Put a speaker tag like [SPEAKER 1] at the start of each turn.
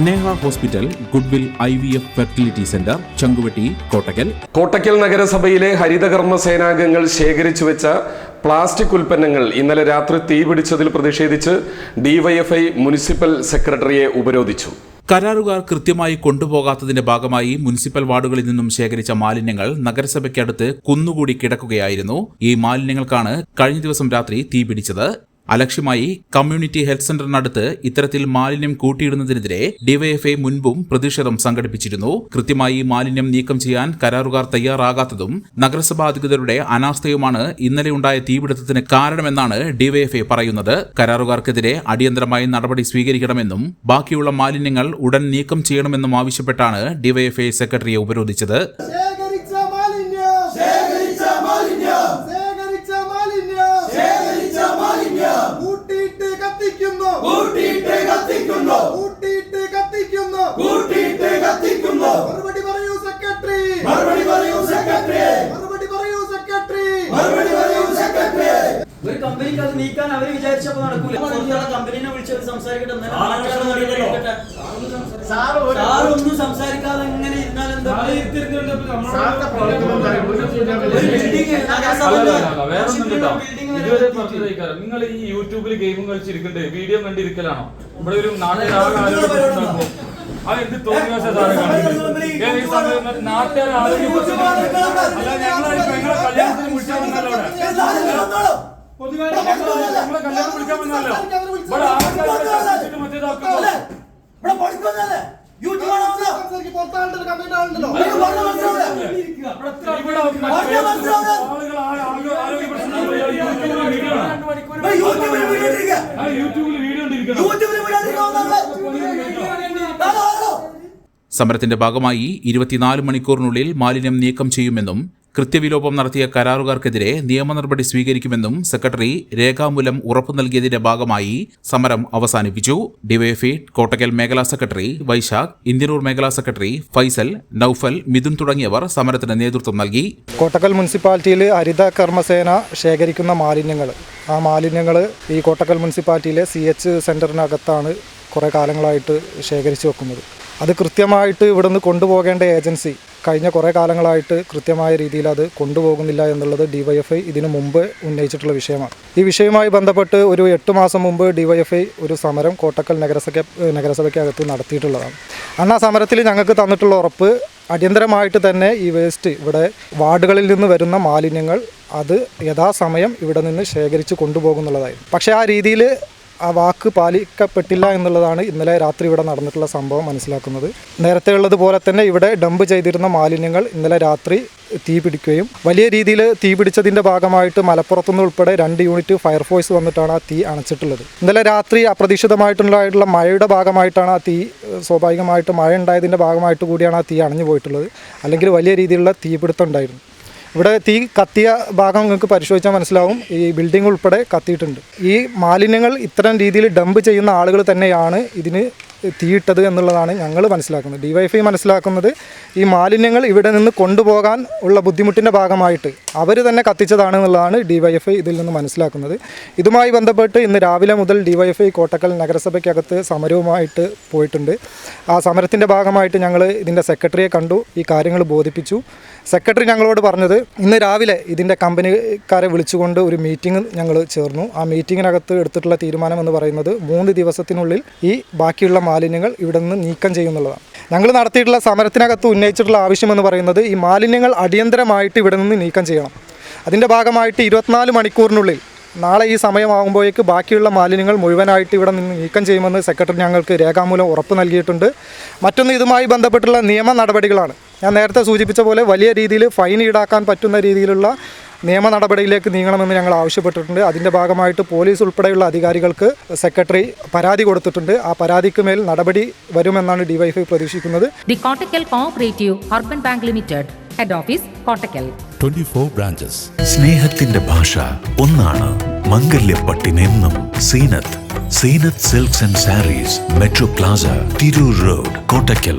[SPEAKER 1] Sneha hospital goodwill I V F fertility centre Changuvetty Kottakkal.
[SPEAKER 2] Kottakkal നഗരസഭയിലെ ഹരിതകർമ്മ സേനാംഗങ്ങൾ ശേഖരിച്ചു വെച്ച പ്ലാസ്റ്റിക് ഉൽപ്പന്നങ്ങൾ ഇന്നലെ രാത്രി തീപിടിച്ചതിൽ പ്രതിഷേധിച്ച് ഡിവൈഎഫ്ഐ മുനിസിപ്പൽ സെക്രട്ടറിയെ ഉപരോധിച്ചു.
[SPEAKER 1] കരാറുകാർ കൃത്യമായി കൊണ്ടുപോകാത്തതിന്റെ ഭാഗമായി മുനിസിപ്പൽ വാർഡുകളിൽ നിന്നും ശേഖരിച്ച മാലിന്യങ്ങൾ നഗരസഭയ്ക്കടുത്ത് കുന്നുകൂടി കിടക്കുകയായിരുന്നു. ഈ മാലിന്യങ്ങൾക്കാണ് കഴിഞ്ഞ ദിവസം രാത്രി തീപിടിച്ചത് അലക്ഷ്യമായി കമ്മ്യൂണിറ്റി ഹെൽത്ത് സെന്ററിനടുത്ത് ഇത്തരത്തിൽ മാലിന്യം കൂട്ടിയിടുന്നതിനെതിരെ ഡിവൈഎഫ്ഐ മുൻപും പ്രതിഷേധം സംഘടിപ്പിച്ചിരുന്നു. കൃത്യമായി മാലിന്യം നീക്കം ചെയ്യാൻ കരാറുകാർ തയ്യാറാകാത്തതും നഗരസഭാ അധികൃതരുടെ അനാസ്ഥയുമാണ് ഇന്നലെ ഉണ്ടായ തീപിടുത്തത്തിന് കാരണമെന്നാണ് ഡിവൈഎഫ്ഐ പറയുന്നത്. കരാറുകാർക്കെതിരെ അടിയന്തരമായി നടപടി സ്വീകരിക്കണമെന്നും ബാക്കിയുള്ള മാലിന്യങ്ങൾ ഉടൻ നീക്കം ചെയ്യണമെന്നും ആവശ്യപ്പെട്ടാണ് ഡിവൈഎഫ്ഐ സെക്രട്ടറിയെ ഉപരോധിച്ചത്.
[SPEAKER 3] മറുപടി പറയൂ സെക്രട്ടറി. മറുപടി പറയൂ സെക്രട്ടറി. മറുപടി പറയൂ സെക്രട്ടറി. മറുപടി പറയൂ സെക്രട്ടറി.
[SPEAKER 4] ഒരു കമ്പനിക്ക് അത് നീക്കാൻ അവർ വിചാരിച്ചപ്പോ നടക്കൂല. കമ്പനിനെ വിളിച്ചവർ സംസാരിക്കട്ടെ. സാർ ഒന്നും സംസാരിക്കാതെ എങ്ങനെ ഇരുന്നാൽ എന്താ
[SPEAKER 5] ഇതുവരെ പറഞ്ഞതായിക്കാരം നിങ്ങൾ ഈ യൂട്യൂബിൽ ഗെയിമും കളിച്ചിരിക്കണ്ടേ വീഡിയോ കണ്ടിരിക്കലാണോ? ഇവിടെ ഒരു നാട്ടുകാർ എന്ത് തോന്നിയ സാറ് സമയം അല്ല ഞങ്ങളെ ഞങ്ങളെ കല്യാണത്തിന് വിളിച്ചാൽ വന്നല്ലോ അവിടെ പൊതുവെ ഞങ്ങളെ കല്യാണം വിളിക്കാൻ വന്നല്ലോ ഇവിടെ ആൾക്കാർ മറ്റേതാക്കുന്നു
[SPEAKER 3] പുറത്താളുടെ കമ്പനി ആളുണ്ടല്ലോ
[SPEAKER 5] ഇവിടെ മറ്റേ
[SPEAKER 1] സമരത്തിന്റെ ഭാഗമായി ഇരുപത്തിനാല് മണിക്കൂറിനുള്ളിൽ മാലിന്യം നീക്കം ചെയ്യുമെന്നും കൃത്യവിലോപം നടത്തിയ കരാറുകാർക്കെതിരെ നിയമനടപടി സ്വീകരിക്കുമെന്നും സെക്രട്ടറി രേഖാമൂലം ഉറപ്പു നൽകിയതിന്റെ ഭാഗമായി സമരം അവസാനിപ്പിച്ചു. ഡിവൈഎഫ്ഇ കോട്ടക്കൽ മേഖലാ സെക്രട്ടറി വൈശാഖ് ഇന്ദിരൂർ മേഖലാ സെക്രട്ടറി ഫൈസൽ നൌഫൽ മിഥുൻ തുടങ്ങിയവർ സമരത്തിന് നേതൃത്വം നൽകി.
[SPEAKER 6] കോട്ടക്കൽ മുനിസിപ്പാലിറ്റിയിൽ ഹരിത കർമ്മസേന ശേഖരിക്കുന്ന മാലിന്യങ്ങൾ. ആ മാലിന്യങ്ങൾ ഈ കോട്ടക്കൽ മുനിസിപ്പാലിറ്റിയിലെ സി എച്ച് സെന്ററിനകത്താണ് കുറേ കാലങ്ങളായിട്ട് ശേഖരിച്ചു വെക്കുന്നത്. അത് കൃത്യമായിട്ട് ഇവിടുന്ന് കൊണ്ടുപോകേണ്ട ഏജൻസി കഴിഞ്ഞ കുറേ കാലങ്ങളായിട്ട് കൃത്യമായ രീതിയിൽ അത് കൊണ്ടുപോകുന്നില്ല എന്നുള്ളത് ഡിവൈഎഫ്ഐ ഇതിനു മുമ്പ് ഉന്നയിച്ചിട്ടുള്ള വിഷയമാണ്. ഈ വിഷയവുമായി ബന്ധപ്പെട്ട് ഒരു എട്ട് മാസം മുമ്പ് ഡിവൈഎഫ്ഐ ഒരു സമരം കോട്ടക്കൽ നഗരസഭ നഗരസഭയ്ക്കകത്ത് നടത്തിയിട്ടുള്ളതാണ്. അന്ന് ആ സമരത്തിൽ ഞങ്ങൾക്ക് തന്നിട്ടുള്ള ഉറപ്പ് അടിയന്തരമായിട്ട് തന്നെ ഈ വേസ്റ്റ് ഇവിടെ വാർഡുകളിൽ നിന്ന് വരുന്ന മാലിന്യങ്ങൾ അത് യഥാസമയം ഇവിടെ നിന്ന് ശേഖരിച്ച് കൊണ്ടുപോകുന്നുള്ളതായിരുന്നു. പക്ഷേ ആ രീതിയിൽ ആ വാക്ക് പാലിക്കപ്പെട്ടില്ല എന്നുള്ളതാണ് ഇന്നലെ രാത്രി ഇവിടെ നടന്നിട്ടുള്ള സംഭവം മനസ്സിലാക്കുന്നത്. നേരത്തെ ഉള്ളതുപോലെ തന്നെ ഇവിടെ ഡംപ് ചെയ്തിരുന്ന മാലിന്യങ്ങൾ ഇന്നലെ രാത്രി തീ പിടിക്കുകയും വലിയ രീതിയിൽ തീ പിടിച്ചതിന്റെ ഭാഗമായിട്ട് മലപ്പുറത്തുനിന്ന് ഉൾപ്പെടെ രണ്ട് യൂണിറ്റ് ഫയർഫോഴ്സ് വന്നിട്ടാണ് ആ തീ അണച്ചിട്ടുള്ളത്. ഇന്നലെ രാത്രി അപ്രതീക്ഷിതമായിട്ടുള്ള മഴയുടെ ഭാഗമായിട്ടാണ് ആ തീ സ്വാഭാവികമായിട്ട് മഴ ഉണ്ടായതിന്റെ ഭാഗമായിട്ട് കൂടിയാണ് ആ തീ അണഞ്ഞു പോയിട്ടുള്ളത്. അല്ലെങ്കിൽ വലിയ രീതിയിലുള്ള തീപിടുത്തം ഉണ്ടായിരുന്നു. ഇവിടെ തീ കത്തിയ ഭാഗം നിങ്ങൾക്ക് പരിശോധിച്ചാൽ മനസ്സിലാവും. ഈ ബിൽഡിംഗ് ഉൾപ്പെടെ കത്തിയിട്ടുണ്ട്. ഈ മാലിന്യങ്ങൾ ഇത്തരം രീതിയിൽ ഡംപ് ചെയ്യുന്ന ആളുകൾ തന്നെയാണ് ഇതിന് തീയിട്ടത് എന്നുള്ളതാണ് ഞങ്ങൾ മനസ്സിലാക്കുന്നത്. ഡിവൈഫൈ മനസ്സിലാക്കുന്നത് ഈ മാലിന്യങ്ങൾ ഇവിടെ നിന്ന് കൊണ്ടുപോകാൻ ഉള്ള ബുദ്ധിമുട്ടിന്റെ ഭാഗമായിട്ട് അവർ തന്നെ കത്തിച്ചതാണ് എന്നുള്ളതാണ് ഡിവൈഎഫ്ഐ ഇതിൽ നിന്ന് മനസ്സിലാക്കുന്നത്. ഇതുമായി ബന്ധപ്പെട്ട് ഇന്ന് രാവിലെ മുതൽ ഡിവൈഎഫ്ഐ കോട്ടക്കൽ നഗരസഭയ്ക്കകത്ത് സമരവുമായിട്ട് പോയിട്ടുണ്ട്. ആ സമരത്തിന്റെ ഭാഗമായിട്ട് ഞങ്ങൾ ഇതിന്റെ സെക്രട്ടറിയെ കണ്ടു ഈ കാര്യങ്ങൾ ബോധിപ്പിച്ചു. സെക്രട്ടറി ഞങ്ങളോട് പറഞ്ഞത് ഇന്ന് രാവിലെ ഇതിന്റെ കമ്പനിക്കാരെ വിളിച്ചുകൊണ്ട് ഒരു മീറ്റിംഗ് ഞങ്ങൾ ചേർന്നു. ആ മീറ്റിങ്ങിനകത്ത് എടുത്തിട്ടുള്ള തീരുമാനം എന്ന് പറയുന്നത് മൂന്ന് ദിവസത്തിനുള്ളിൽ ഈ ബാക്കിയുള്ള മാലിന്യങ്ങൾ ഇവിടെ നിന്ന് നീക്കം ചെയ്യുന്നുള്ളതാണ്. ഞങ്ങൾ നടത്തിയിട്ടുള്ള സമരത്തിനകത്ത് ഉന്നയിച്ചിട്ടുള്ള ആവശ്യമെന്ന് പറയുന്നത് ഈ മാലിന്യങ്ങൾ അടിയന്തരമായിട്ട് ഇവിടെ നിന്ന് നീക്കം ചെയ്യണം. അതിന്റെ ഭാഗമായിട്ട് ഇരുപത്തിനാല് മണിക്കൂറിനുള്ളിൽ നാളെ ഈ സമയമാകുമ്പോഴേക്ക് ബാക്കിയുള്ള മാലിന്യങ്ങൾ മുഴുവനായിട്ട് ഇവിടെ നിന്ന് നീക്കം ചെയ്യുമെന്ന് സെക്രട്ടറി ഞങ്ങൾക്ക് രേഖാമൂലം ഉറപ്പ് നൽകിയിട്ടുണ്ട്. മറ്റൊന്ന് ഇതുമായി ബന്ധപ്പെട്ടുള്ള നിയമ നടപടികളാണ്. ഞാൻ നേരത്തെ സൂചിപ്പിച്ച പോലെ വലിയ രീതിയിൽ ഫൈൻ ഈടാക്കാൻ പറ്റുന്ന രീതിയിലുള്ള നിയമ നടപടിയിലേക്ക് നീങ്ങണമെന്ന് ഞങ്ങൾ ആവശ്യപ്പെട്ടിട്ടുണ്ട്. അതിന്റെ ഭാഗമായിട്ട് പോലീസ് ഉൾപ്പെടെയുള്ള അധികാരികൾക്ക് സെക്രട്ടറി പരാതി കൊടുത്തിട്ടുണ്ട്. ആ പരാതിക്ക് മേൽ നടപടി വരുമെന്നാണ് ഡിവൈഫൈ പ്രതീക്ഷിക്കുന്നത്.
[SPEAKER 7] The Kottakkal Cooperative Urban Bank Limited, Head Office, Kottakkal.
[SPEAKER 8] 24 branches.
[SPEAKER 9] സ്നേഹത്തിന്റെ ഭാഷ ഒന്നാണ്. മംഗല്യപ്പട്ടിനെന്നും Seenath. Seenath silks and sarees metro plaza Tirur road Kottakkal